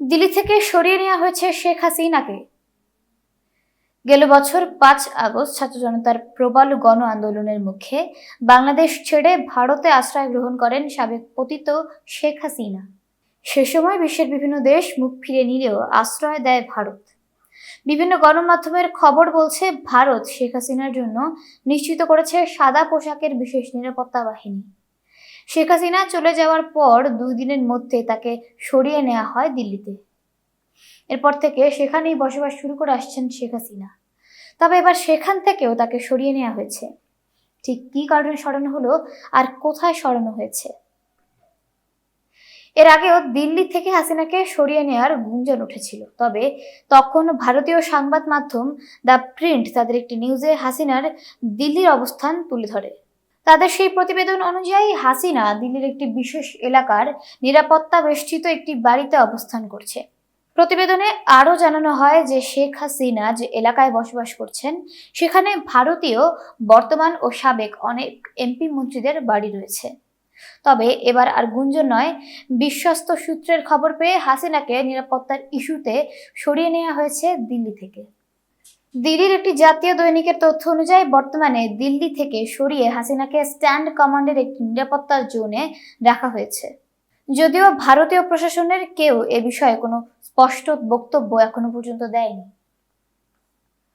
দিল্লি থেকে সরিয়ে নেওয়া হয়েছে শেখ হাসিনাকে। গেল বছর পাঁচ আগস্ট ছাত্র জনতার প্রবল গণ আন্দোলনের মুখে বাংলাদেশ ছেড়ে ভারতে আশ্রয় গ্রহণ করেন সাবেক পতিত শেখ হাসিনা। সে সময় বিশ্বের বিভিন্ন দেশ মুখ ফিরে নিলেও আশ্রয় দেয় ভারত। বিভিন্ন গণমাধ্যমের খবর বলছে, ভারত শেখ হাসিনার জন্য নিশ্চিত করেছে সাদা পোশাকের বিশেষ নিরাপত্তা বাহিনী। শেখ হাসিনা চলে যাওয়ার পর দুই দিনের মধ্যে তাকে সরিয়ে নেওয়া হয় দিল্লিতে। এরপর থেকে সেখানেই বসবাস শুরু করে আসছেন শেখ হাসিনা। তবে এবার সেখান থেকেও তাকে সরিয়ে নেওয়া হয়েছে। ঠিক কী কারণে সরানো হলো আর কোথায় সরানো হয়েছে? এর আগেও দিল্লি থেকে হাসিনাকে সরিয়ে নেওয়ার গুঞ্জন উঠেছিল। তবে তখন ভারতীয় সংবাদ মাধ্যম দ্য প্রিন্ট তাদের একটি নিউজে হাসিনার দিল্লির অবস্থান তুলে ধরে। তাদের সেই প্রতিবেদন অনুযায়ী হাসিনা দিল্লির একটি বিশেষ এলাকার নিরাপত্তা বেষ্টিত একটি বাড়িতে অবস্থান করছে। প্রতিবেদনে আরও জানানো হয় যে শেখ হাসিনা যে এলাকায় বসবাস করছেন, সেখানে ভারতীয়, বর্তমান ও সাবেক অনেক এমপি মন্ত্রীদের বাড়ি রয়েছে। তবে এবার আর গুঞ্জন নয়, বিশ্বস্ত সূত্রের খবর পেয়ে হাসিনাকে নিরাপত্তার ইস্যুতে সরিয়ে নেওয়া হয়েছে দিল্লি থেকে। দিল্লির একটি জাতীয় দৈনিকের তথ্য অনুযায়ী, বর্তমানে দিল্লি থেকে সরিয়ে হাসিনাকে স্ট্যান্ড কমান্ডের একটি নিরাপত্তা জোনে রাখা হয়েছে। যদিও ভারতীয় প্রশাসনের কেউ এ বিষয়ে কোনো স্পষ্ট বক্তব্য এখনও পর্যন্ত দেয়নি।